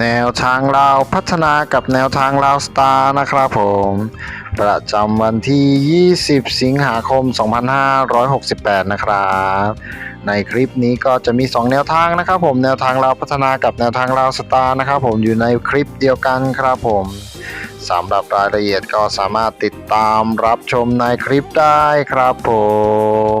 แนวทางเราวพัฒนากับแนวทางเราวสตาร์นะครับผม ประจำวันที่ 20 สิงหาคม 2568 นะครับ ในคลิปนี้ก็จะมี 2 แนวทางนะครับผมแนวทางเราวพัฒนากับแนวทางเราวสตาร์นะครับผมอยู่ในคลิปเดียวกันครับผมสำหรับรายละเอียดก็สามารถติดตามรับชมในคลิปได้ครับผม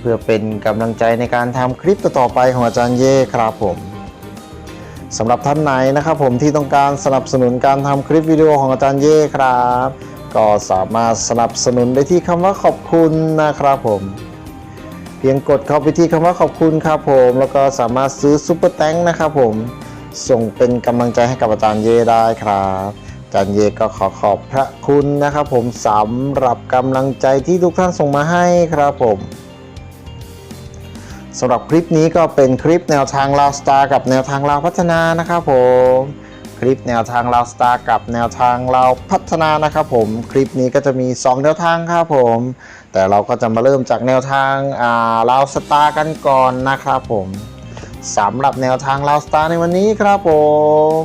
เพื่อเป็นกำลังใจในการทำคลิปต่อๆไปของอาจารย์เย่ครับผมสำหรับท่านไหนนะครับผมที่ต้องการสนับสนุนการทำคลิปวิดีโอของอาจารย์เย่ครับ ก็สามารถสนับสนุนได้ที่คำว่าขอบคุณนะครับผมเพียงกดเข้าไปที่คำว่าขอบคุณครับผม แล้วก็สามารถซื้อซุปเปอร์แตงนะครับผม ส่งเป็นกำลังใจให้กับอาจารย์เย่ได้ครับอาจารย์เย่ก็ขอขอบพระคุณนะครับผมสำหรับกำลังใจที่ทุกท่านส่งมาให้ครับผม สำหรับคลิปนี้ก็เป็นคลิปแนวทางลาวสตาร์กับแนวทางลาวพัฒนานะครับผมคลิปแนวทางลาวสตาร์กับแนวทางลาวพัฒนานะครับผมคลิปนี้ก็จะมี 2 แนวทางครับผม แต่เราก็จะมาเริ่มจากแนวทางาลาวสตาร์กันก่อนนะครับผมสำหรับแนวทางลาวสตาร์ในวันนี้ครับผม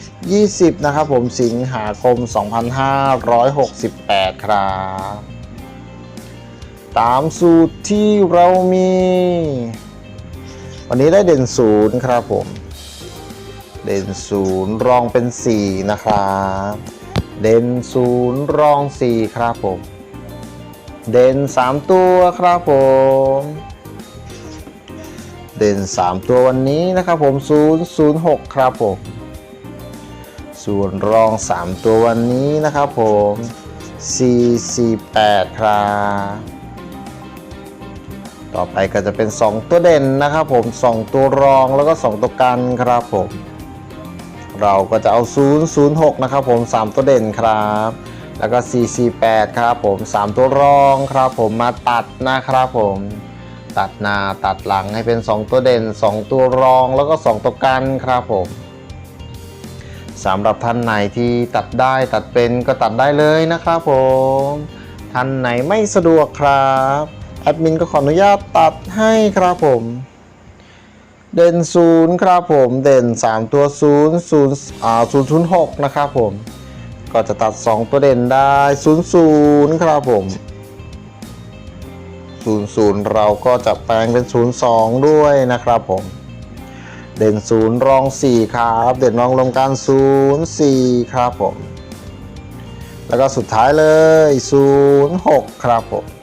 20 นะครับผมสิงหาคม 2568 ครับ ตามสูตรที่เรามี วันนี้ได้เด่นศูนย์ครับผม เด่นศูนย์รองเป็น 4 นะครับ เด่นศูนย์รอง 4 ครับผม เด่น 3 ตัวครับผม เด่น 3 ตัววันนี้นะครับผม 0 0 6 ครับผม ส่วนรอง 3 ตัววันนี้นะครับผม4 4 8 ครับ ต่อไปก็จะเป็น 2 ตัวเด่นนะครับผม 2 ตัวรองแล้วก็ 2 ตัวกันครับผม เราก็จะเอา 0 0 6 นะครับผม 3 ตัวเด่นครับ แล้วก็ 4 4 8 ครับผม 3 ตัวรองครับผมมาตัดนะครับผมตัดหน้าตัดหลังให้เป็น 2 ตัวเด่น 2 ตัวรองแล้วก็ 2 ตัวกันครับผมสำหรับท่านไหนที่ตัดได้ตัดเป็นก็ตัดได้เลยนะครับผม ท่านไหนไม่สะดวกครับ แอดมินก็ขออนุญาตตัดให้ครับผม เด่นศูนย์ครับผม เด่น 3 ตัว0 0อ่า0 0 6 นะครับผม ก็จะตัด 2 ตัวเด่นได้ 0 0 ครับผม 0 0 เราก็จะแปลงเป็น 0 2 ด้วยนะครับผม เด่น 0 รอง 4 ครับ เด่นรองลงการ 0 4 ครับผม แล้วก็สุดท้ายเลย 0 6 ครับผม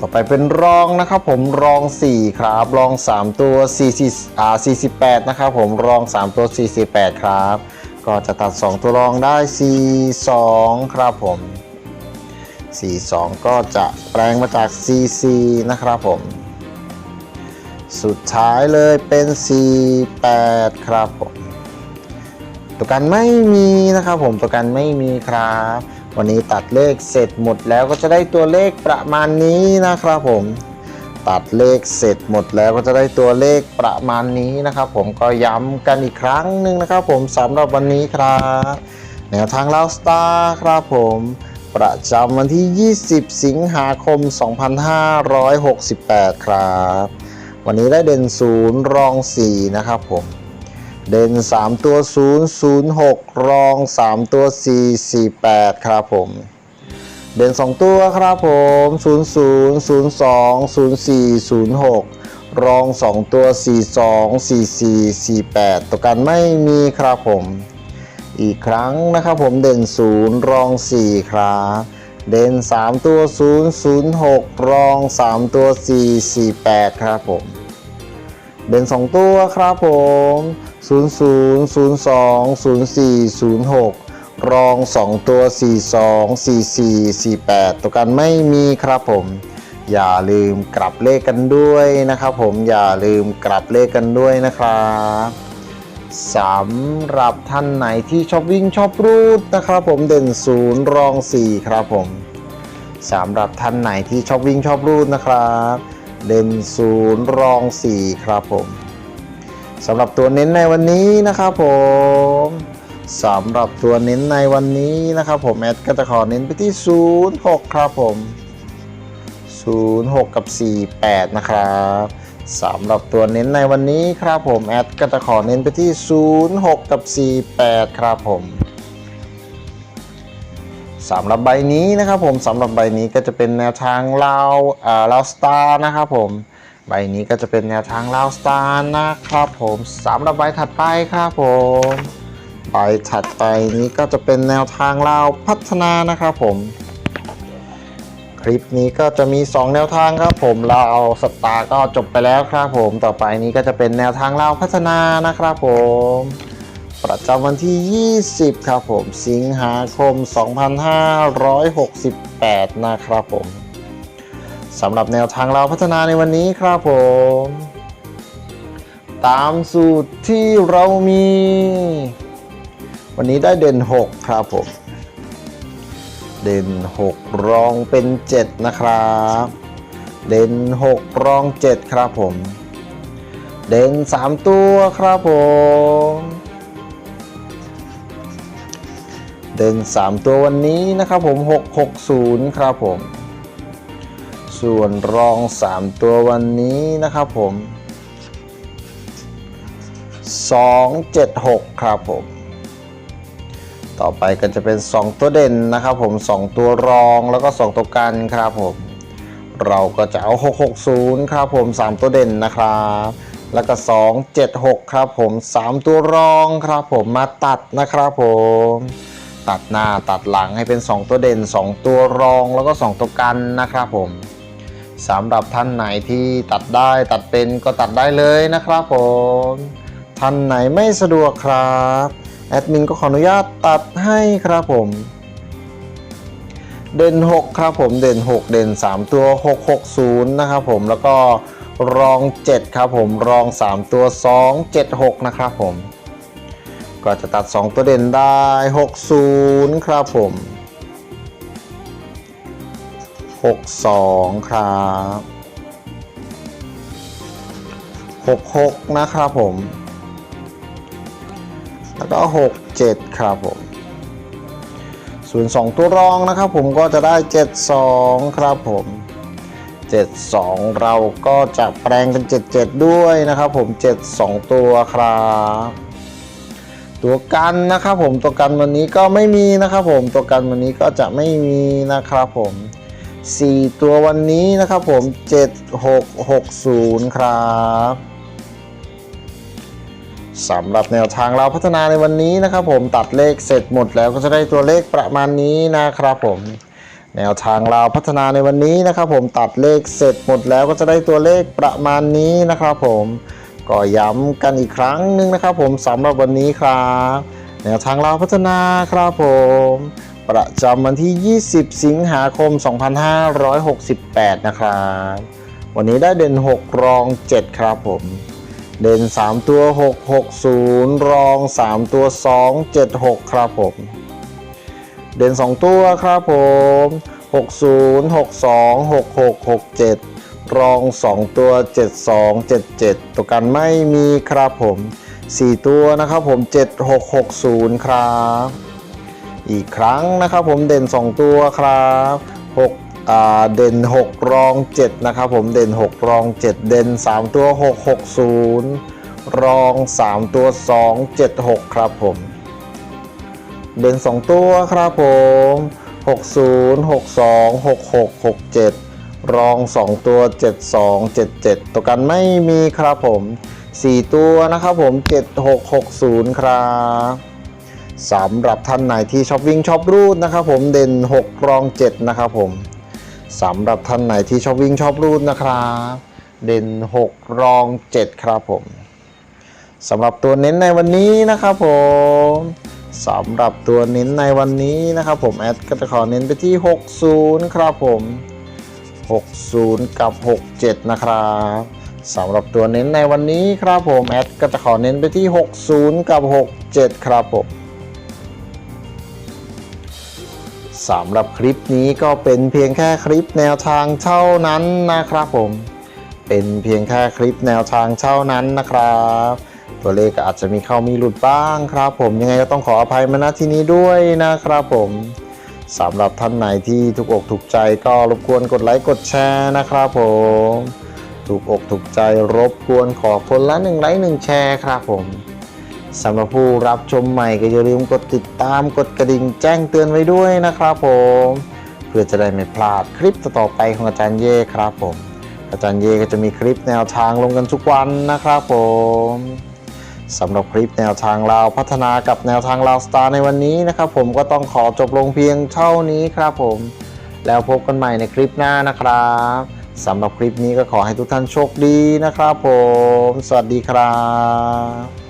ต่อไปเป็นรองนะครับผมรอง 4 ครับ รอง 3 ตัว4อ่า48 นะครับผมรอง 3 ตัว 48 ครับ ก็จะตัด 2 ตัวรองได้ 42 ครับผม 42 ก็จะแปลงมาจาก44นะครับผม สุดท้ายเลยเป็น 48 ครับผม ตัวกันไม่มีนะครับผมตัวกันไม่มีครับ วันนี้ตัดเลขเสร็จหมดแล้วก็จะได้ตัวเลขประมาณนี้นะครับผม ตัดเลขเสร็จหมดแล้วก็จะได้ตัวเลขประมาณนี้นะครับ ผมก็ย้ำกันอีกครั้งหนึ่งนะครับ ผมสำหรับวันนี้ครับแนวทางลาวสตาร์ครับผมประจำวันที่ 20 สิงหาคม 2568 ครับ วันนี้ได้เด่น0รอง 4 นะครับผม เด่น 3 ตัว 0 0 6 รอง 3 ตัว 4 4 8 ครับผม เด่น 2 ตัวครับผม 0 0 0 2 0 4 0 6 รอง 2 ตัว 4 2 4 4 4 8 ตัวกันไม่มีครับผม อีกครั้งนะครับผมเด่น 0 รอง 4 ครับเด่น 3 ตัว 0 0 6 รอง 3 ตัว 4 4 8 ครับผม เด่น 2 ตัวครับผม 0 0 0 2 0 4 0 6 รอง 2 ตัว 4 2 4 4 4 8 ตัวกันไม่มีครับผม อย่าลืมกลับเลขกันด้วยนะครับผมอย่าลืมกลับเลขกันด้วยนะครับสำหรับท่านไหนที่ชอบวิ่งชอบรูดนะครับผมเด่น 0 รอง 4 ครับผมสำหรับท่านไหนที่ชอบวิ่งชอบรูดนะครับ เด่น0รอง 4 ครับผมสำหรับตัวเน้นในวันนี้นะครับผมสำหรับตัวเน้นในวันนี้นะครับผมแอดก็จะขอเน้นไปที่ 06 ครับผม 06 กับ 48 นะครับสำหรับตัวเน้นในวันนี้ครับผมแอดก็จะขอเน้นไปที่ 06 กับ 48 ครับผม สำหรับใบนี้นะครับผมสำหรับใบนี้ก็จะเป็นแนวทางลาวอ่าลาวสตาร์นะครับผมใบนี้ก็จะเป็นแนวทางลาวสตาร์นะครับผมสำหรับใบถัดไปครับผมใบถัดไปนี้ก็จะเป็นแนวทางลาวพัฒนานะครับผมคลิปนี้ก็จะมี 2 แนวทางครับผมเราเอาสตาร์ก็จบไปแล้วครับผมต่อไปนี้ก็จะเป็นแนวทางเราพัฒนานะครับผม ประจำวันที่ 20 ครับผม สิงหาคม 2568 นะครับผมสำหรับแนวทางเราพัฒนาในวันนี้ครับผม ตามสูตรที่เรามี วันนี้ได้เด่น 6 ครับผม เด่น 6 รองเป็น 7 นะครับ เด่น 6 รอง 7 ครับผม เด่น 3 ตัวครับผม เด่น3ตัววันนี้นะครับผม 660 ครับผม ส่วนรอง 3 ตัววันนี้นะครับผม 276 ครับผม ต่อไปก็จะเป็น 2 ตัวเด่นนะครับผม 2 ตัวรองแล้วก็ 2 ตัวกันครับผม เราก็จะเอา 660 ครับผม 3 ตัวเด่นนะครับแล้วก็ 276 ครับผม 3 ตัวรองครับผมมาตัดนะครับผม ตัดหน้าตัดหลังให้เป็น 2 ตัวเด่น 2 ตัวรองแล้วก็ 2 ตัวกันนะครับผมสำหรับท่านไหนที่ตัดได้ตัดเป็นก็ตัดได้เลยนะครับผมท่านไหนไม่สะดวกครับแอดมินก็ขออนุญาตตัดให้ครับผมเด่น 6 ครับผมเด่น 6 เด่น 3 ตัว 660 นะครับผมแล้วก็รอง 7 ครับผมรอง 3 ตัว 276 นะครับผม ก็จะตัด 2 ตัวเด่นได้ 60 ครับผม 62 ครับ 66 นะครับผม แล้วก็ 67 ครับผมส่วน2ตัวรองนะครับผมก็จะได้ 72 ครับผม72 เราก็จะแปลงเป็น 77 ด้วยนะครับผม 72 ตัวครับ ตัวกันนะครับผมตัวกันวันนี้ก็ไม่มีนะครับผมตัวกันวันนี้ก็จะไม่มีนะครับผม 4 ตัววันนี้นะครับผม 7660 ครับสำหรับแนวทางเราพัฒนาในวันนี้นะครับผมตัดเลขเสร็จหมดแล้วก็จะได้ตัวเลขประมาณนี้นะครับผม แนวทางเราพัฒนาในวันนี้นะครับผมตัดเลขเสร็จหมดแล้วก็จะได้ตัวเลขประมาณนี้นะครับผม ก็ย้ำกันอีกครั้งหนึ่งนะครับ ผมสำหรับวันนี้ครับแนวทางเราพัฒนาครับผม ประจำวันที่ 20 สิงหาคม 2568 นะครับ วันนี้ได้เด่น 6 รอง 7 ครับผม เด่น 3 ตัว 660 รอง 3 ตัว 276 ครับผม เด่น 2 ตัวครับผม 60 62 66 67 รอง 2 ตัว 7277 ตัวกันไม่มีครับผม 4 ตัวนะครับผม 7660 ครับ อีกครั้งนะครับผมเด่น 2 ตัวครับ6เด่น 6 รอง 7 นะครับผมเด่น 6 รอง 7 เด่น 3 ตัว 660 รอง 3 ตัว 276 ครับผม เด่น 2 ตัวครับผม 60 62 66 67 รอง 2 ตัว 72 77 ตัวกันไม่มีครับผม 4 ตัวนะครับผม 7660 ครับสำหรับท่านไหนที่ชอบวิ่งชอบรูดนะครับผมเด่น 6 รอง 7 นะครับผมสำหรับท่านไหนที่ชอบวิ่งชอบรูดนะครับเด่น 6 รอง 7 ครับผมสำหรับตัวเน้นในวันนี้นะครับผมสำหรับตัวเน้นในวันนี้นะครับผมแอดก็จะขอเน้นไปที่ 60 ครับผม 60 กับ 67 นะครับสำหรับตัวเน้นในวันนี้ครับผม แอดก็จะขอเน้นไปที่ 60 กับ 67 ครับผมสำหรับคลิปนี้ก็เป็นเพียงแค่คลิปแนวทางเท่านั้นนะครับผม เป็นเพียงแค่คลิปแนวทางเท่านั้นนะครับ ตัวเลขอาจจะมีเข้ามีหลุดบ้างครับผมยังไงก็ต้องขออภัยมาณที่นี้ด้วยนะครับผม สำหรับท่านไหนที่ถูกอกถูกใจก็รบกวนกดไลค์กดแชร์นะครับผมถูกอกถูกใจรบกวนขอคนละหนึ่งไลค์หนึ่งแชร์ครับผมสำหรับผู้รับชมใหม่ก็อย่าลืมกดติดตามกดกระดิ่งแจ้งเตือนไว้ด้วยนะครับผม เพื่อจะได้ไม่พลาดคลิปต่อไปของอาจารย์เย่ครับผม อาจารย์เย่ก็จะมีคลิปแนวทางลงกันทุกวันนะครับผม สำหรับคลิปแนวทางเราวพัฒนากับแนวทางเราวสตาร์ในวันนี้นะครับ ผมก็ต้องขอจบลงเพียงเท่านี้ครับผม แล้วพบกันใหม่ในคลิปหน้านะครับสำหรับคลิปนี้ก็ขอให้ทุกท่านโชคดีนะครับผม สวัสดีครับ